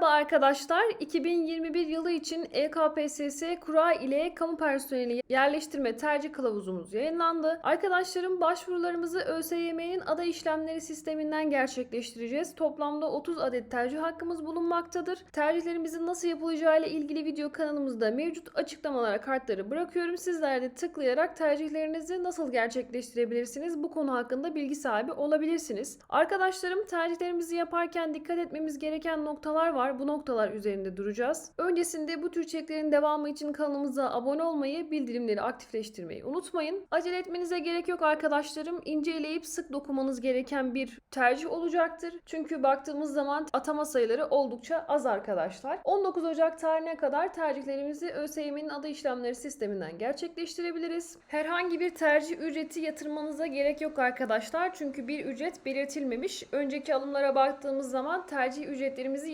Merhaba arkadaşlar. 2021 yılı için EKPSS kura ile kamu personeli yerleştirme tercih kılavuzumuz yayınlandı. Arkadaşlarım başvurularımızı ÖSYM'nin aday işlemleri sisteminden gerçekleştireceğiz. Toplamda 30 adet tercih hakkımız bulunmaktadır. Tercihlerimizin nasıl yapılacağı ile ilgili video kanalımızda mevcut açıklamalara kartları bırakıyorum. Sizler de tıklayarak tercihlerinizi nasıl gerçekleştirebilirsiniz bu konu hakkında bilgi sahibi olabilirsiniz. Arkadaşlarım tercihlerimizi yaparken dikkat etmemiz gereken noktalar var. Bu noktalar üzerinde duracağız. Öncesinde bu tür içeriklerin devamı için kanalımıza abone olmayı, bildirimleri aktifleştirmeyi unutmayın. Acele etmenize gerek yok arkadaşlarım. İnceleyip sık dokumanız gereken bir tercih olacaktır. Çünkü baktığımız zaman atama sayıları oldukça az arkadaşlar. 19 Ocak tarihine kadar tercihlerimizi ÖSYM'nin adı işlemleri sisteminden gerçekleştirebiliriz. Herhangi bir tercih ücreti yatırmanıza gerek yok arkadaşlar. Çünkü bir ücret belirtilmemiş. Önceki alımlara baktığımız zaman tercih ücretlerimizi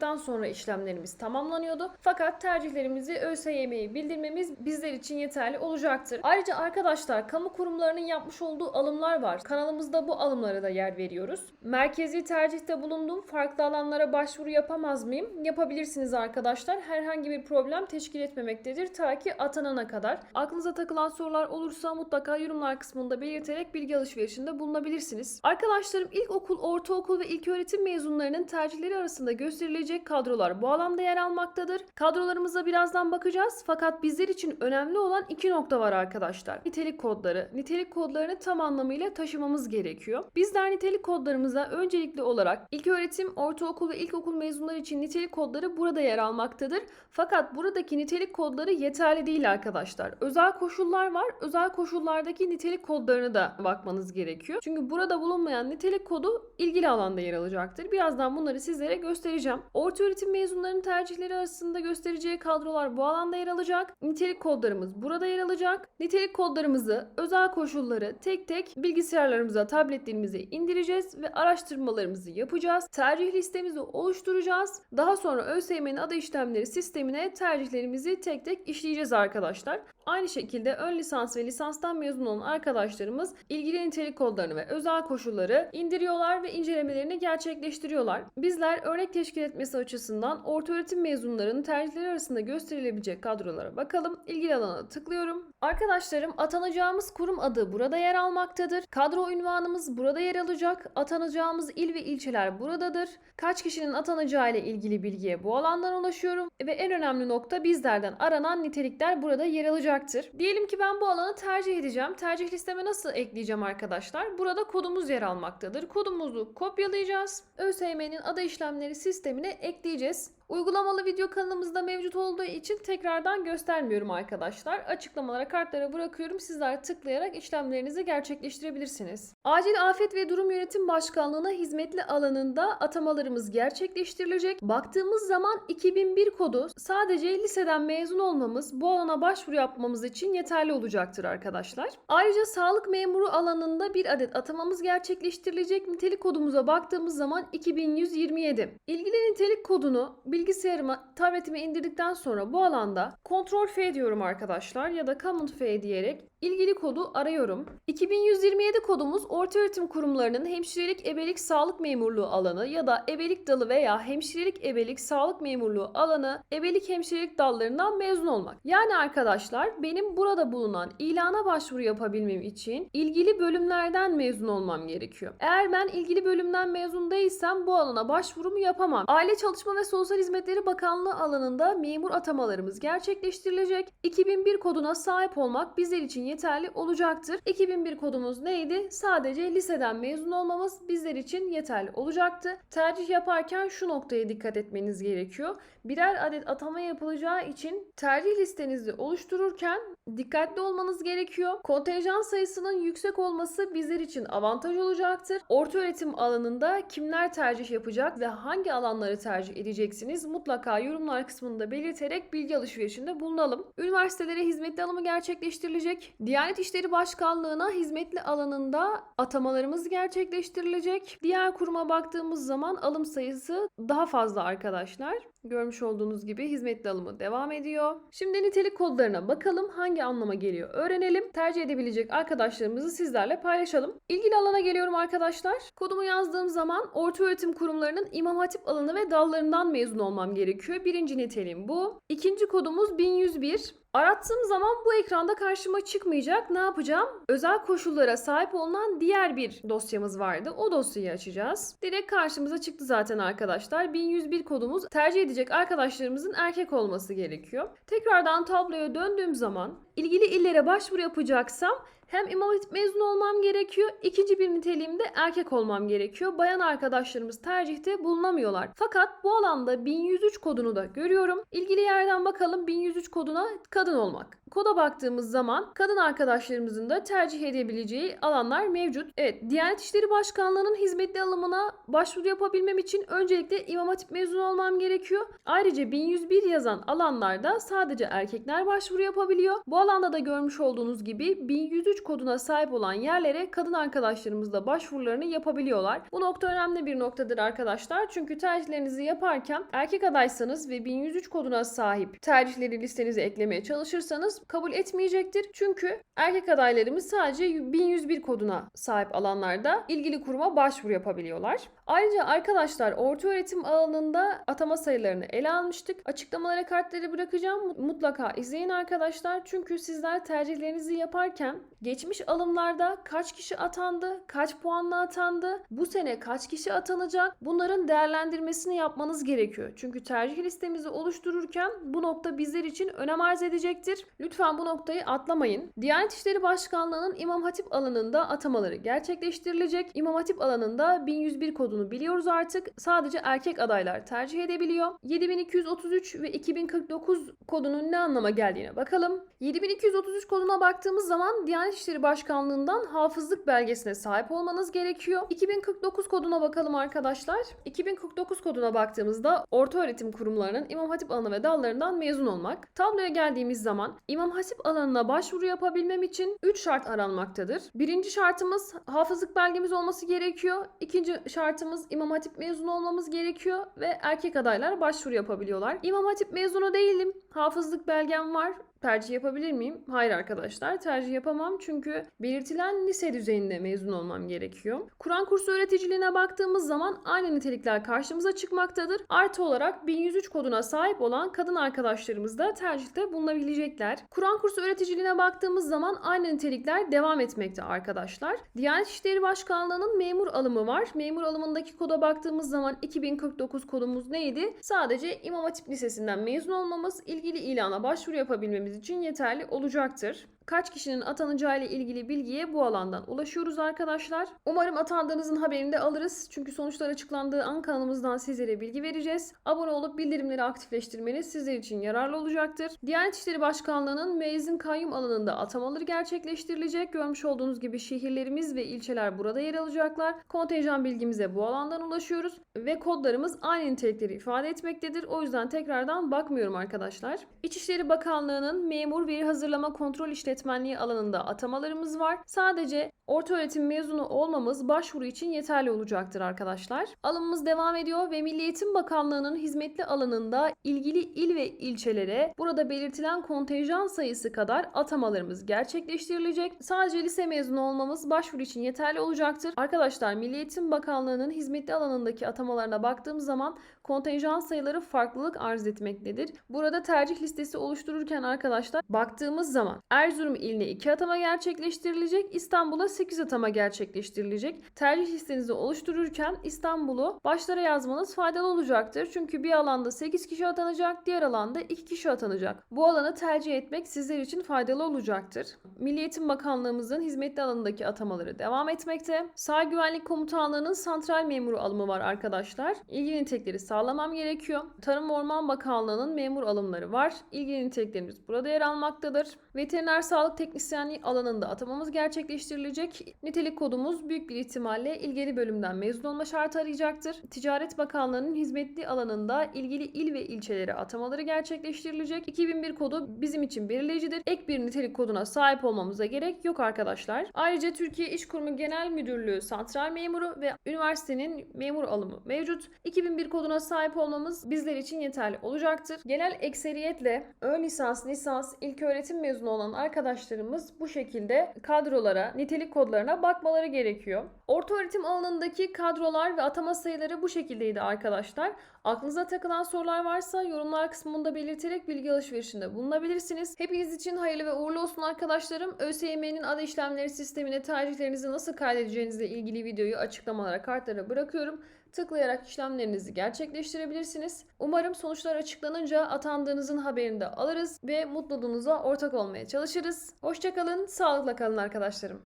yatırdıktan sonra işlemlerimiz tamamlanıyordu. Fakat tercihlerimizi ÖSYM'ye bildirmemiz bizler için yeterli olacaktır. Ayrıca arkadaşlar kamu kurumlarının yapmış olduğu alımlar var. Kanalımızda bu alımlara da yer veriyoruz. Merkezi tercihte bulunduğum farklı alanlara başvuru yapamaz mıyım? Yapabilirsiniz arkadaşlar. Herhangi bir problem teşkil etmemektedir ta ki atanana kadar. Aklınıza takılan sorular olursa mutlaka yorumlar kısmında belirterek bilgi alışverişinde bulunabilirsiniz. Arkadaşlarım ilkokul, ortaokul ve ilköğretim mezunlarının tercihleri arasında gösterilecek kadrolar bu alanda yer almaktadır. Kadrolarımıza birazdan bakacağız fakat bizler için önemli olan iki nokta var arkadaşlar. Nitelik kodları. Nitelik kodlarını tam anlamıyla taşımamız gerekiyor. Bizler nitelik kodlarımıza öncelikli olarak ilköğretim, ortaokul ve ilkokul mezunları için nitelik kodları burada yer almaktadır. Fakat buradaki nitelik kodları yeterli değil arkadaşlar. Özel koşullar var. Özel koşullardaki nitelik kodlarını da bakmanız gerekiyor. Çünkü burada bulunmayan nitelik kodu ilgili alanda yer alacaktır. Birazdan bunları sizlere göstereceğim. Orta öğretim mezunlarının tercihleri arasında göstereceği kadrolar bu alanda yer alacak. Nitelik kodlarımız burada yer alacak. Nitelik kodlarımızı, özel koşulları tek tek bilgisayarlarımıza, tabletlerimize indireceğiz ve araştırmalarımızı yapacağız. Tercih listemizi oluşturacağız. Daha sonra ÖSYM'nin adı işlemleri sistemine tercihlerimizi tek tek işleyeceğiz arkadaşlar. Aynı şekilde ön lisans ve lisanstan mezun olan arkadaşlarımız ilgili nitelik kodlarını ve özel koşulları indiriyorlar ve incelemelerini gerçekleştiriyorlar. Bizler örnek teşkil etmesi açısından ortaöğretim mezunlarının tercihleri arasında gösterilebilecek kadrolara bakalım. İlgili alana tıklıyorum. Arkadaşlarım atanacağımız kurum adı burada yer almaktadır. Kadro ünvanımız burada yer alacak. Atanacağımız il ve ilçeler buradadır. Kaç kişinin atanacağı ile ilgili bilgiye bu alandan ulaşıyorum. Ve en önemli nokta bizlerden aranan nitelikler burada yer alacaktır. Diyelim ki ben bu alanı tercih edeceğim. Tercih listeme nasıl ekleyeceğim arkadaşlar? Burada kodumuz yer almaktadır. Kodumuzu kopyalayacağız. ÖSYM'nin aday işlemleri sistemine ekleyeceğiz. Uygulamalı video kanalımızda mevcut olduğu için tekrardan göstermiyorum arkadaşlar. Açıklamalara kartlara bırakıyorum. Sizler tıklayarak işlemlerinizi gerçekleştirebilirsiniz. Acil Afet ve Durum Yönetim Başkanlığı'na hizmetli alanında atamalarımız gerçekleştirilecek. Baktığımız zaman 2001 kodu sadece liseden mezun olmamız bu alana başvuru yapmamız için yeterli olacaktır arkadaşlar. Ayrıca sağlık memuru alanında bir adet atamamız gerçekleştirilecek. Nitelik kodumuza baktığımız zaman 2127. İlgili nitelik kodunu bilgisayarıma, tabletime indirdikten sonra bu alanda Ctrl F diyorum arkadaşlar ya da Command F diyerek ilgili kodu arıyorum. 2127 kodumuz ortaöğretim kurumlarının hemşirelik ebelik sağlık memurluğu alanı ya da ebelik dalı veya hemşirelik ebelik sağlık memurluğu alanı ebelik hemşirelik dallarından mezun olmak. Yani arkadaşlar benim burada bulunan ilana başvuru yapabilmem için ilgili bölümlerden mezun olmam gerekiyor. Eğer ben ilgili bölümden mezun değilsem bu alana başvurumu yapamam. Aile Çalışma ve Sosyal Hizmetleri Bakanlığı alanında memur atamalarımız gerçekleştirilecek. 2001 koduna sahip olmak bizler için yeterli olacaktır. 2001 kodumuz neydi? Sadece liseden mezun olmamız bizler için yeterli olacaktı. Tercih yaparken şu noktaya dikkat etmeniz gerekiyor. Birer adet atama yapılacağı için tercih listenizi oluştururken dikkatli olmanız gerekiyor. Kontenjan sayısının yüksek olması bizler için avantaj olacaktır. Orta öğretim alanında kimler tercih yapacak ve hangi alanları tercih edeceksiniz mutlaka yorumlar kısmında belirterek bilgi alışverişinde bulunalım. Üniversitelere hizmetli alımı gerçekleştirilecek. Diyanet İşleri Başkanlığı'na hizmetli alanında atamalarımız gerçekleştirilecek. Diğer kuruma baktığımız zaman alım sayısı daha fazla arkadaşlar. Görmüş olduğunuz gibi hizmetli alımı devam ediyor. Şimdi nitelik kodlarına bakalım hangi anlama geliyor öğrenelim. Tercih edebilecek arkadaşlarımızı sizlerle paylaşalım. İlgili alana geliyorum arkadaşlar. Kodumu yazdığım zaman orta öğretim kurumlarının imam hatip alanı ve dallarından mezun olmam gerekiyor. Birinci niteliğim bu. İkinci kodumuz 1101. Arattığım zaman bu ekranda karşıma çıkmayacak. Ne yapacağım? Özel koşullara sahip olunan diğer bir dosyamız vardı. O dosyayı açacağız. Direkt karşımıza çıktı zaten arkadaşlar. 1101 kodumuz tercih edecek arkadaşlarımızın erkek olması gerekiyor. Tekrardan tabloya döndüğüm zaman ilgili illere başvuru yapacaksam hem İmam Hatip mezun olmam gerekiyor. ikinci bir niteliğimde erkek olmam gerekiyor. Bayan arkadaşlarımız tercihte bulunamıyorlar. Fakat bu alanda 1103 kodunu da görüyorum. İlgili yerden bakalım 1103 koduna kadın olmak. Koda baktığımız zaman kadın arkadaşlarımızın da tercih edebileceği alanlar mevcut. Evet, Diyanet İşleri Başkanlığı'nın hizmetli alımına başvuru yapabilmem için öncelikle İmam Hatip mezunu olmam gerekiyor. Ayrıca 1101 yazan alanlarda sadece erkekler başvuru yapabiliyor. Bu alanda da görmüş olduğunuz gibi 1103 koduna sahip olan yerlere kadın arkadaşlarımız da başvurularını yapabiliyorlar. Bu nokta önemli bir noktadır arkadaşlar. Çünkü tercihlerinizi yaparken erkek adaysanız ve 1103 koduna sahip tercihleri listenize eklemeye çalışırsanız kabul etmeyecektir. Çünkü erkek adaylarımız sadece 1101 koduna sahip alanlarda ilgili kuruma başvuru yapabiliyorlar. Ayrıca arkadaşlar orta öğretim alanında atama sayılarını ele almıştık. Açıklamalara kartları bırakacağım. Mutlaka izleyin arkadaşlar. Çünkü sizler tercihlerinizi yaparken geçmiş alımlarda kaç kişi atandı, kaç puanla atandı, bu sene kaç kişi atanacak bunların değerlendirmesini yapmanız gerekiyor. Çünkü tercih listemizi oluştururken bu nokta bizler için önem arz edecektir. Lütfen bu noktayı atlamayın. Diyanet İşleri Başkanlığı'nın İmam Hatip alanında atamaları gerçekleştirilecek. İmam Hatip alanında 1101 kodunu biliyoruz artık. Sadece erkek adaylar tercih edebiliyor. 7233 ve 2049 kodunun ne anlama geldiğine bakalım. 7233 koduna baktığımız zaman Diyanet İşleri Başkanlığı'ndan hafızlık belgesine sahip olmanız gerekiyor. 2049 koduna bakalım arkadaşlar. 2049 koduna baktığımızda orta öğretim kurumlarının İmam Hatip alanı ve dallarından mezun olmak. Tabloya geldiğimiz zaman İmam Hatip alanına başvuru yapabilmem için 3 şart aranmaktadır. Birinci şartımız hafızlık belgemiz olması gerekiyor. İkinci şartımız İmam Hatip mezunu olmamız gerekiyor ve erkek adaylar başvuru yapabiliyorlar. İmam Hatip mezunu değilim. Hafızlık belgem var. Tercih yapabilir miyim? Hayır arkadaşlar tercih yapamam çünkü belirtilen lise düzeyinde mezun olmam gerekiyor. Kur'an kursu öğreticiliğine baktığımız zaman aynı nitelikler karşımıza çıkmaktadır. Artı olarak 1103 koduna sahip olan kadın arkadaşlarımız da tercihte bulunabilecekler. Kur'an kursu öğreticiliğine baktığımız zaman aynı nitelikler devam etmekte arkadaşlar. Diyanet İşleri Başkanlığı'nın memur alımı var. Memur alımındaki koda baktığımız zaman 2049 kodumuz neydi? Sadece İmam Hatip Lisesi'nden mezun olmamız, ilgili ilana başvuru yapabilmemiz için yeterli olacaktır. Kaç kişinin atanacağı ile ilgili bilgiye bu alandan ulaşıyoruz arkadaşlar. Umarım atandığınızın haberini de alırız. Çünkü sonuçlar açıklandığı an kanalımızdan sizlere bilgi vereceğiz. Abone olup bildirimleri aktifleştirmeniz sizler için yararlı olacaktır. Diyanet İşleri Başkanlığı'nın mezun kayyum alanında atamaları gerçekleştirilecek. Görmüş olduğunuz gibi şehirlerimiz ve ilçeler burada yer alacaklar. Kontenjan bilgimize bu alandan ulaşıyoruz. Ve kodlarımız aynı nitelikleri ifade etmektedir. O yüzden tekrardan bakmıyorum arkadaşlar. İçişleri Bakanlığı'nın memur veri hazırlama kontrol işletmenliği alanında atamalarımız var. Sadece orta öğretim mezunu olmamız başvuru için yeterli olacaktır arkadaşlar. Alımımız devam ediyor ve Milli Eğitim Bakanlığı'nın hizmetli alanında ilgili il ve ilçelere burada belirtilen kontenjan sayısı kadar atamalarımız gerçekleştirilecek. Sadece lise mezunu olmamız başvuru için yeterli olacaktır. Arkadaşlar Milli Eğitim Bakanlığı'nın hizmetli alanındaki atamalarına baktığım zaman kontenjan sayıları farklılık arz etmektedir. Burada tercih listesi oluştururken arkadaşlar baktığımız zaman Erzurum iline 2 atama gerçekleştirilecek, İstanbul'a 8 atama gerçekleştirilecek. Tercih listenizi oluştururken İstanbul'u başlara yazmanız faydalı olacaktır. Çünkü bir alanda 8 kişi atanacak, diğer alanda 2 kişi atanacak. Bu alanı tercih etmek sizler için faydalı olacaktır. Milli Eğitim Bakanlığımızın hizmetli alanındaki atamaları devam etmekte. Sağ Güvenlik Komutanlığı'nın santral memuru alımı var arkadaşlar. İlgili nitelikleri sağlamam gerekiyor. Tarım Orman Bakanlığı'nın memur alımları var. İlgili niteliklerimiz burada yer almaktadır. Veteriner sağlık teknisyenliği alanında atamamız gerçekleştirilecek. Nitelik kodumuz büyük bir ihtimalle ilgili bölümden mezun olma şartı arayacaktır. Ticaret Bakanlığı'nın hizmetli alanında ilgili il ve ilçelere atamaları gerçekleştirilecek. 2001 kodu bizim için belirleyicidir. Ek bir nitelik koduna sahip olmamıza gerek yok arkadaşlar. Ayrıca Türkiye İş Kurumu Genel Müdürlüğü santral memuru ve üniversitenin memur alımı mevcut. 2001 koduna sahip olmamız bizler için yeterli olacaktır. Genel ekseriyetle ön lisans, lisans, ilköğretim mezunu olan arkadaşlarımız bu şekilde kadrolara, nitelik kodlarına bakmaları gerekiyor. Orta öğretim alanındaki kadrolar ve atama sayıları bu şekildeydi arkadaşlar. Aklınıza takılan sorular varsa yorumlar kısmında belirterek bilgi alışverişinde bulunabilirsiniz. Hepiniz için hayırlı ve uğurlu olsun arkadaşlarım. ÖSYM'nin ada işlemleri sistemine tercihlerinizi nasıl kaydedeceğinizle ilgili videoyu açıklamalara kartlara bırakıyorum. Tıklayarak işlemlerinizi gerçekleştirebilirsiniz. Umarım sonuçlar açıklanınca atandığınızın haberini de alırız ve mutluluğunuza ortak olmaya çalışırız. Hoşçakalın, sağlıkla kalın arkadaşlarım.